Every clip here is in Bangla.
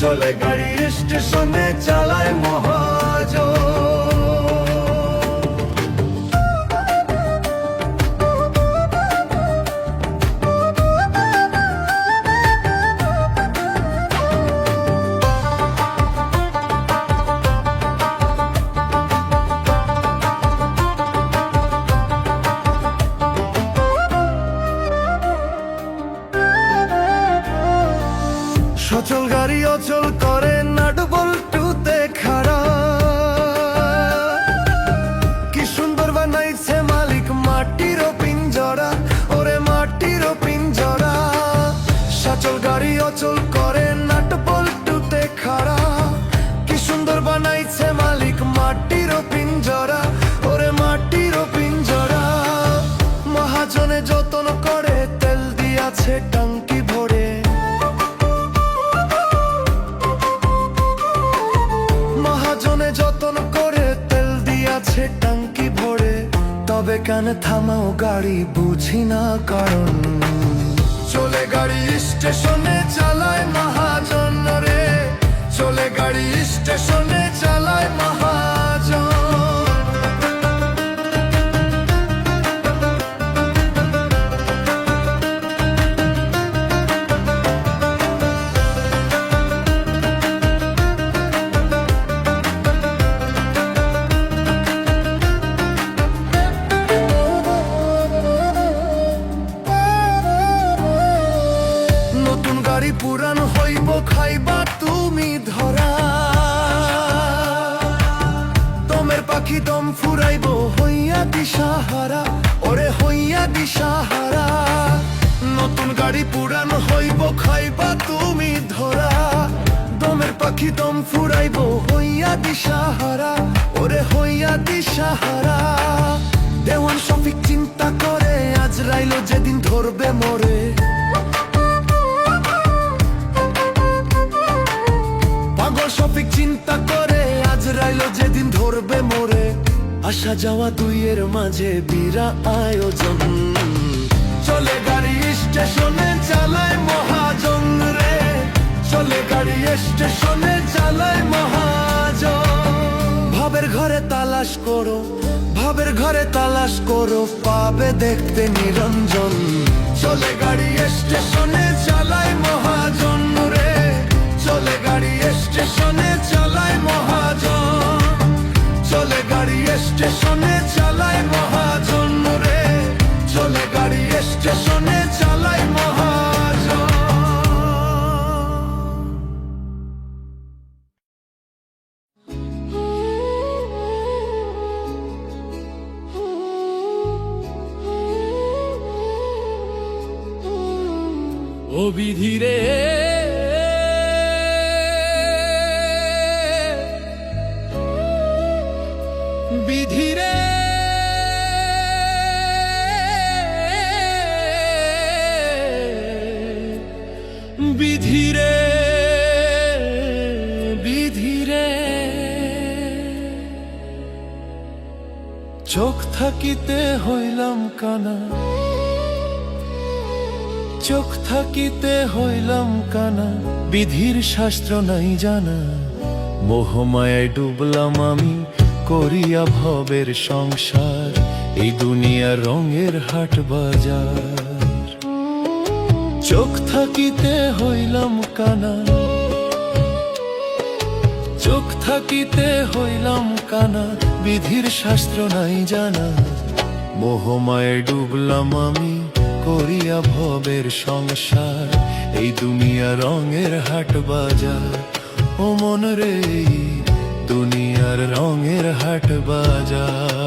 চলে গাড়ি স্টেশনে চালায় মহাজন বানাইছে মালিক মাটির পিঞ্জরা, ওরে মাটির পিঞ্জরা। মহাজনে যতন করে, তেল দিয়াছে টাঙ্কি ভরে। মহাজনে যতন করে, তেল দিয়াছে টাঙ্কি ভরে। তবে কেন থামাও গাড়ি, বুঝি না কারণ। চলে গাড়ি স্টেশনে চালায় মহাজন রে। চলে গাড়ি স্টেশনে চালায় মহাজন আসা যাওয়া দুইয়ের মাঝে বিরা আয়োজন। চলে গাড়ি স্টেশনে চালায় মহাজন রে। চলে গাড়ি স্টেশনে চালায় মহাজন। ভাবের ঘরে তালাশ করো, ভাবের ঘরে তালাশ করো, পাবে দেখতে নিরঞ্জন। চলে গাড়ি স্টেশনে চালায় মহাজন রে। চলে গাড়ি স্টেশনে চালায় মহাজন চলে গাড়ি স্টেশনে চালায় মহাজন রে। চলে গাড়ি স্টেশনে চালায় মহাজন। ও বিধিরে থাকিতে হইলাম কানা। চোখ থাকিতে হইলাম কানা। বিধির শাস্ত্র নাই জানা। মোহমায় ডুবলাম আমি করিয়া ভবের সংসার। এই দুনিয়া রঙের হাট বাজার। চোখ থাকিতে হইলাম কানা। থাকিতে হইলাম কানা, বিধির শাস্ত্র নাই জানা। মোহমায় ডুবলাম আমি করিয়া ভবের সংসার, এই দুনিয়া রঙের হাট বাজার। ও মন রে দুনিয়ার রঙের হাট বাজার।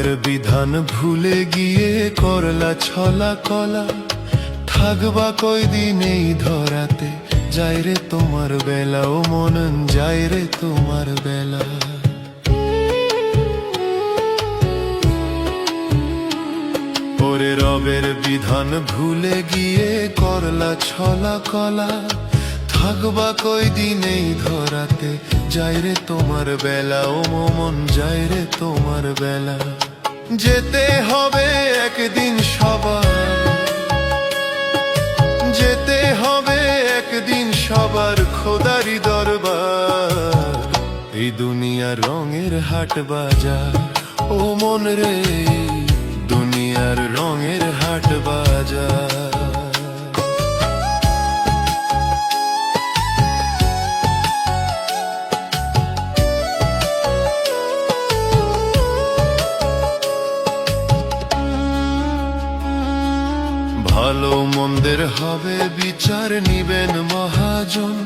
রবের বিধান ভুলে গিয়ে করলা ছলা কলা। থাকবা কয়দিন এই ধরাতে? যাই রে তোমার বেলা, ও মনন যাই রে তোমার বেলা। ওরে রবের বিধান ভুলে গিয়ে করলা ছলা কলা। থাকবা কয়দিন এই ধরাতে? যাই রে তোমার বেলা, ও মন যাই রে তোমার বেলা। যেতে হবে একদিন সবার। যেতে হবে একদিন সবার খোদারি দরবার। এই দুনিয়া রঙের হাট বাজার, ও মন রে, দুনিয়ার রঙের হাট বাজার। মন্দের হবে বিচার নিবেন মহাজন।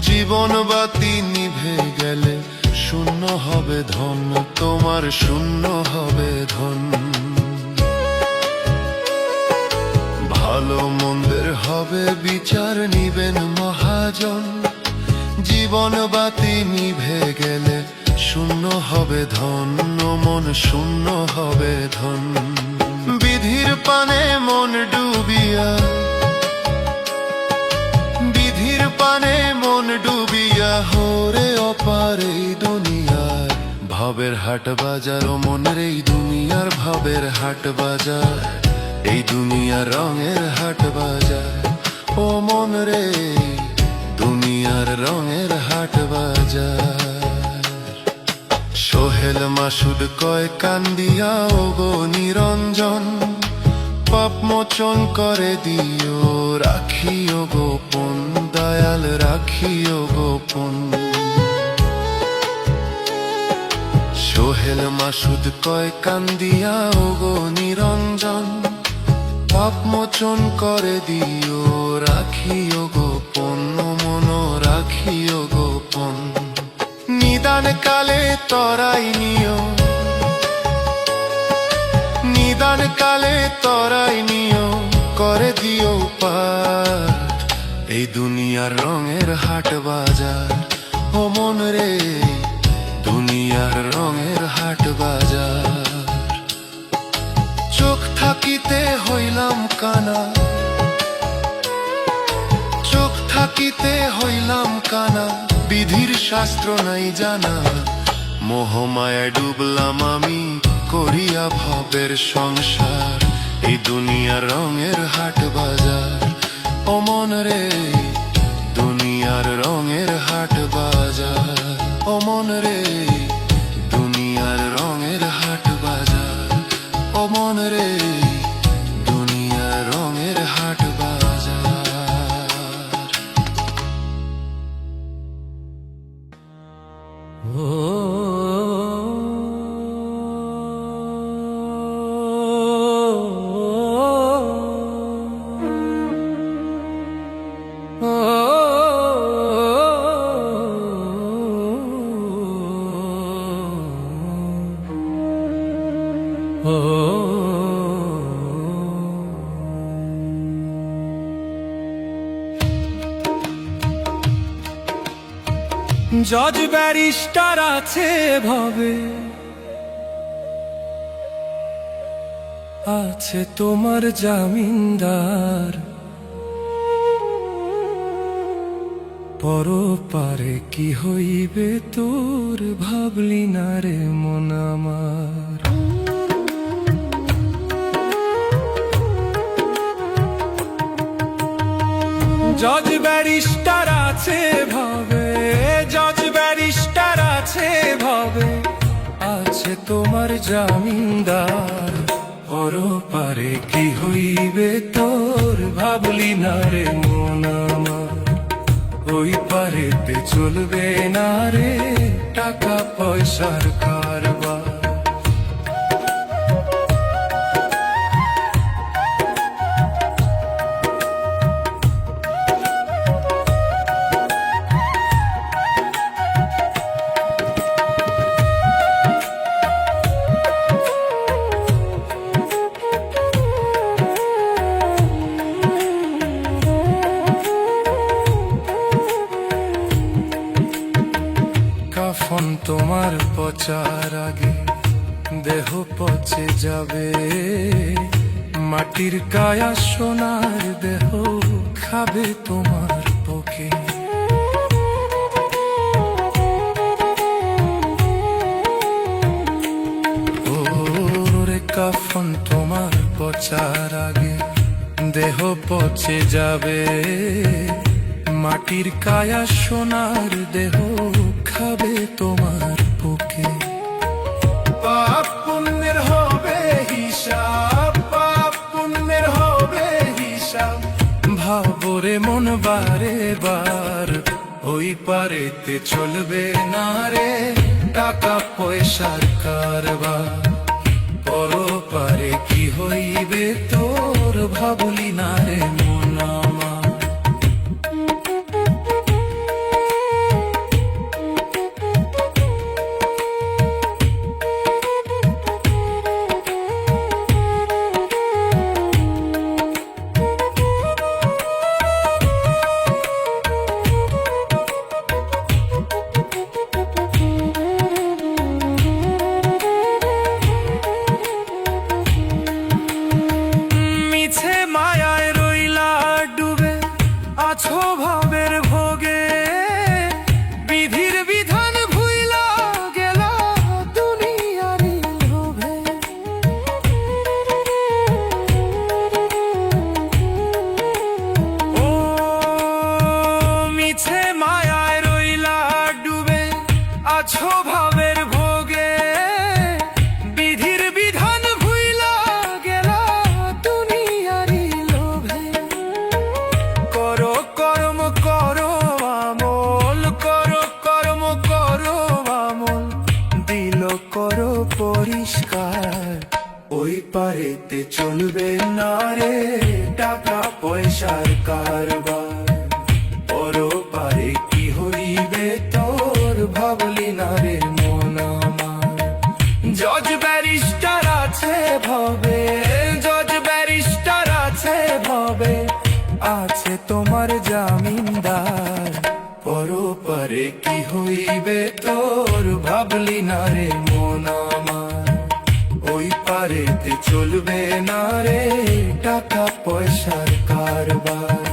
জীবন বাতি নিভে গেলে শূন্য হবে ধন, তোমার শূন্য হবে ধন। ভালো মন্দের হবে বিচার নিবেন মহাজন। জীবন বাতি নিভে গেলে শূন্য হবে ধন, মন শূন্য হবে ধন। বিধির পানে মন ডুবিয়া, বিধির পানে মন ডুবিয়া, হরে অপার দুনিয়ার ভাবের হাট বাজার ও মনের এই দুনিয়ার ভাবের হাট বাজার, এই দুনিয়ার রঙের হাট বাজার, ও মন রে, দুনিয়ার রঙের হাট বাজার। সোহেল মাসুদ কয়, কান্দিয়া ও গো নিরঞ্জন পাপ মোচন করে দিও, রাখিও গোপন, দয়াল রাখিও গোপন। সোহেল মাসুদ কয়, কান্দিয়া ও গো নিরঞ্জন পাপ মোচন করে দিও, রাখিও গোপন, মন রাখিও গোপন। নিদান কালে তরাই নিও নিদান কালে তরাই নিও করে দিও পার এই দুনিয়ার রঙের হাট বাজার, ও মন রে, দুনিয়ার রঙের হাট বাজার। চোখ থাকিতে হইলাম কানা, চোখ থাকিতে হইলাম কানা, বিধির শাস্ত্র নাই জানা। মোহমায় ডুবলাম আমি করিয়া ভবের সংসার এই দুনিয়ার রঙের হাট বাজার। অমন রে জজ ব্যারিস্টার আছে ভাবে। আছে তোমার জামিনদার। পরপারে কি হইবে তোর ভাবলি না রে মন আমার। জজ ব্যারিস্টার তোমার জামিনদার পর পারে কি হইবে তোর? ভাবলি না রে মন ওই পারেতে চলবে না রে। টাকা, পয়সার কারবার। পচার আগে দেহ পচে যাবে। মাটির কায়া সোনার দেহ খাবে তোমার পকে কাফন তোমার পচার আগে দেহ পচে যাবে। মাটির কায়া সোনার দেহ খাবে তোমার মন বারে বার, ওই পারেতে চলবে না রে। টাকা, পয়সার কারবার, পর পারে কি হইবে তোর? ভাবলি না রে ভবে আছে তোমার জামিনদার। পরে কি হইবে তোর ভাবলি না রে মন আমার। ওই পারেতে চলবে না রে টাকা পয়সার কারবার।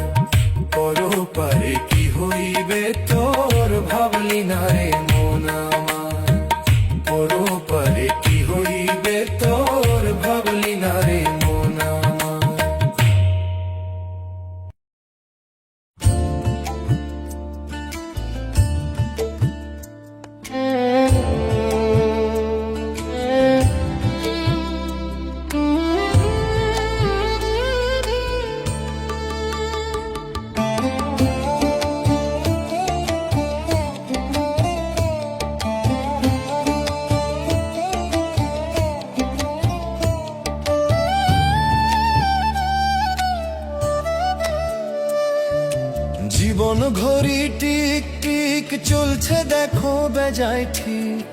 দেখো বেজায় ঠিক।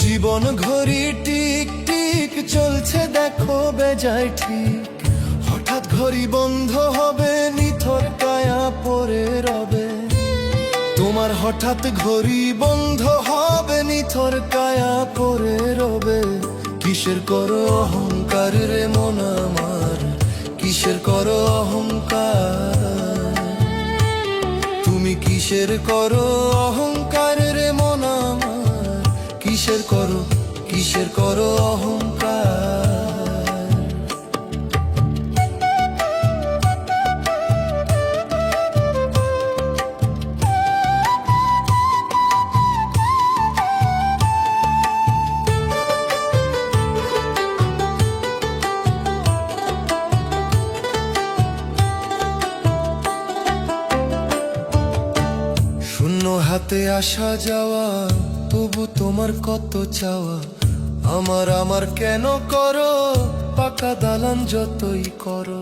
জীবন ঘড়ি টিক টিক চলছে, দেখো বেজায় ঠিক। হঠাৎ ঘড়ি বন্ধ হবে, নিথর কায়া পরে রবে। তোমার হঠাৎ ঘড়ি বন্ধ হবে, নিথর কায়া পরে রবে। কিসের করো অহংকার রে মন আমার, কিসের করো অহংকার? কিসের করো অহংকার রে মন আমার? কিসের করো কিসের করো অহংকার? হাতে আসা যাওয়া, তবু তোমার কত চাওয়া? আমার আমার কেন করো? পাকা দালান যতই করো।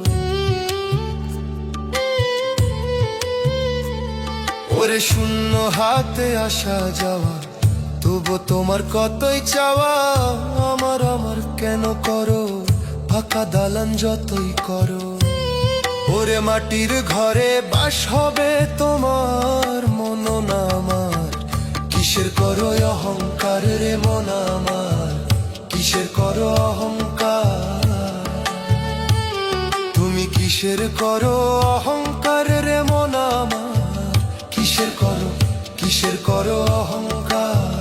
ওরে শূন্য হাতে আসা যাওয়া, তবু তোমার কতই চাওয়া? আমার আমার কেন করো? ফাঁকা দালান যতই করো। ওরে মাটির ঘরে বাস হবে তোমার মন না আমার কিসের করো অহংকার রে মন আমার? কিসের করো অহংকার? তুমি কিসের করো অহংকার রে মন আমার? কিসের করো কিসের করো অহংকার?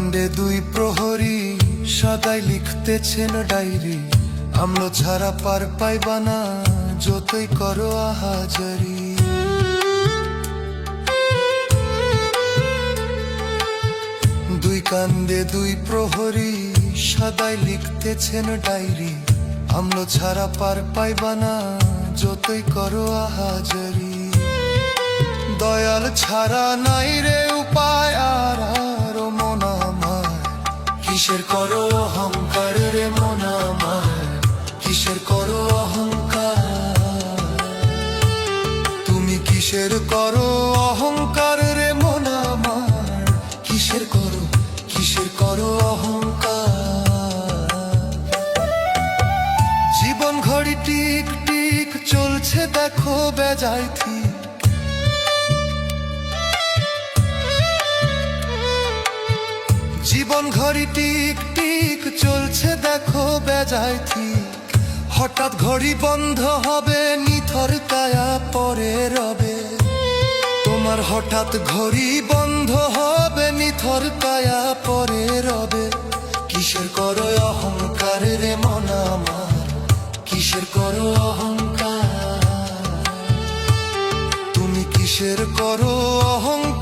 কাণ্ডে দুই প্রহরী সদাই লিখতেছেন ডায়েরি। আমলো ছাড়া পার পাইবা না, যতই করো আহাজারি। দুই কান্দে দুই প্রহরী সদাই লিখতেছেন ডায়েরি। আমলো ছাড়া পার পাইবা না, যতই করো আহাজারি। দয়াল ছাড়া নাই রে উপায় আর কিসের করো অহংকার রে মন আমার? কিসের করো অহংকার? তুমি কিসের করো অহংকার রে মন আমার? কিসের করো কিসের করো অহংকার? জীবন ঘড়ি টিক টিক চলছে, দেখো বেজায় ঠিক জীবন ঘড়ি টিক টিক চলছে, দেখো বেজায় ঠিক। হঠাৎ ঘড়ি বন্ধ হবে, নিথর কায়া পরে রবে। তোমার হঠাৎ ঘড়ি বন্ধ হবে, নিথর কায়া পরে রবে। কিসের করো অহংকার রে মন আমার? কিসের করো অহংকার? তুমি কিসের করো অহংকার?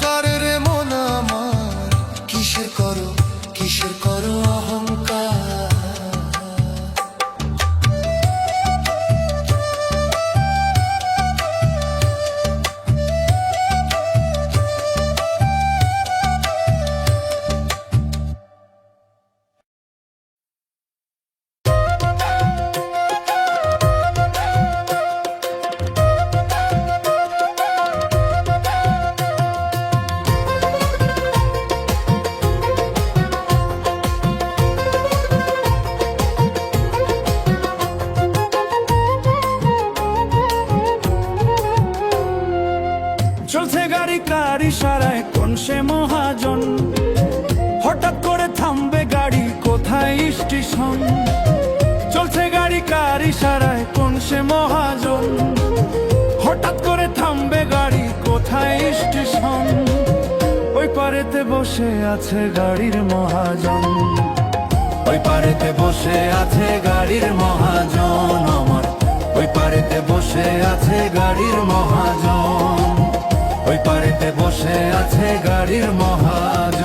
কোন সে মহাজন? হঠাৎ করে থামবে গাড়ি, কোথায় স্টেশন? ওই পারেতে বসে আছে গাড়ির মহাজন। ওই পারেতে বসে আছে গাড়ির মহাজন আমার। ওই পারেতে বসে আছে গাড়ির মহাজন। ওই পারেতে বসে আছে গাড়ির মহাজন।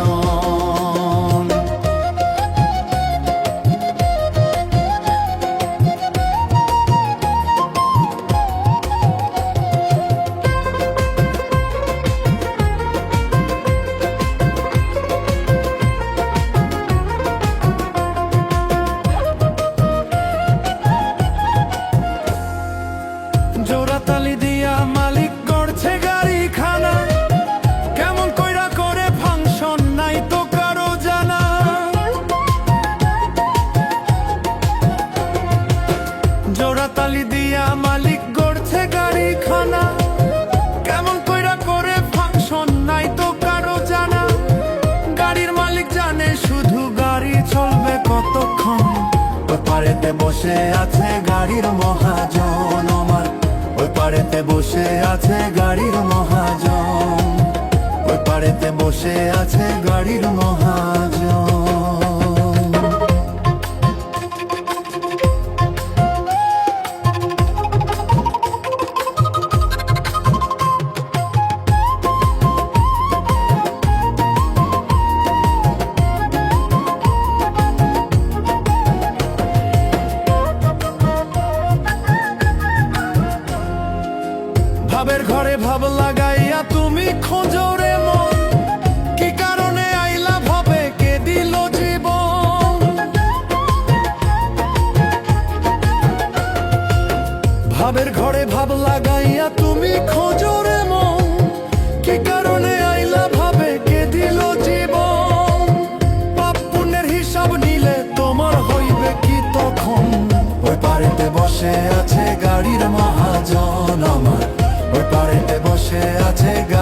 বসে আছে গাড়ির মহাজন আমার। ওই পাড়েতে বসে আছে গাড়ির মহাজন। ওই পাড়েতে বসে আছে গাড়ির মহাজন।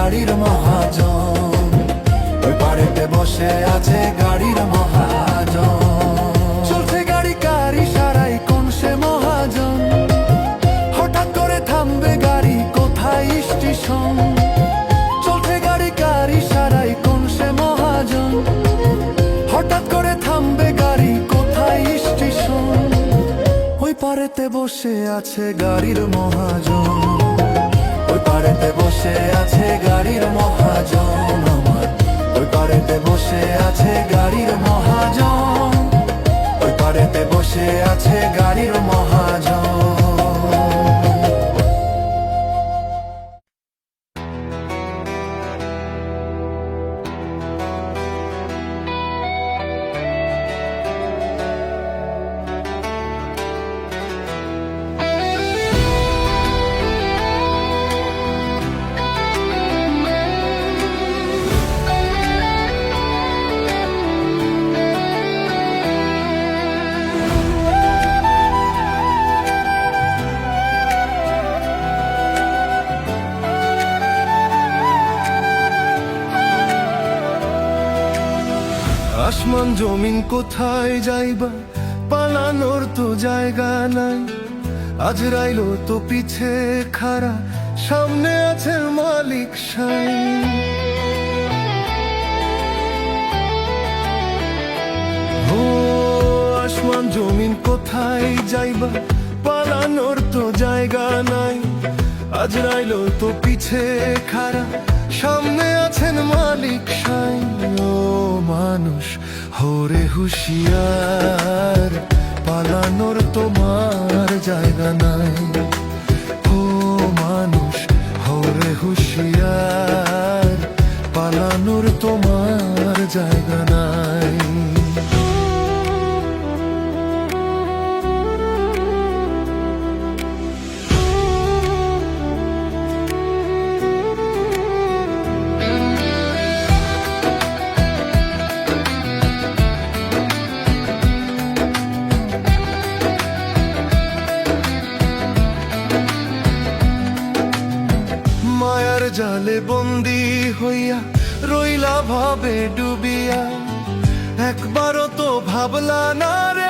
গাড়ির মহাজন। ওই পারেতে বসে আছে গাড়ির মহাজন। চলছে গাড়ি কার ইশারায় কোন সে মহাজন? হঠাৎ করে থামবে গাড়ি কোথায় স্টেশন? চলছে গাড়ি কার ইশারায় কোন সে মহাজন? হঠাৎ করে থামবে গাড়ি কোথায় স্টেশন? ওই পারেতে বসে আছে গাড়ির মহাজন। ওই পারেতে বসে আছে গাড়ির মহাজন আমার। ওই পারেতে বসে আছে গাড়ির মহাজন। ওই পারেতে বসে আছে গাড়ির মহাজন। কোথায় যাইবা? পালানোর তো জায়গা নাই। আজ রাইলো তো পিছে খারা সামনে আছে মালিক সাই। ও আসমান জমিন কোথায় যাইবা? পালানোর তো জায়গা নাই। আজ রাইলো তো পিছে খারা সামনে আছেন মালিক সাই। মানুষ হরে হুশিয়ার পালানোর তোমার জায়গা নাই। হইয়া রইলা ভাবে ডুবিয়া। একবারও তো ভাবলা না রে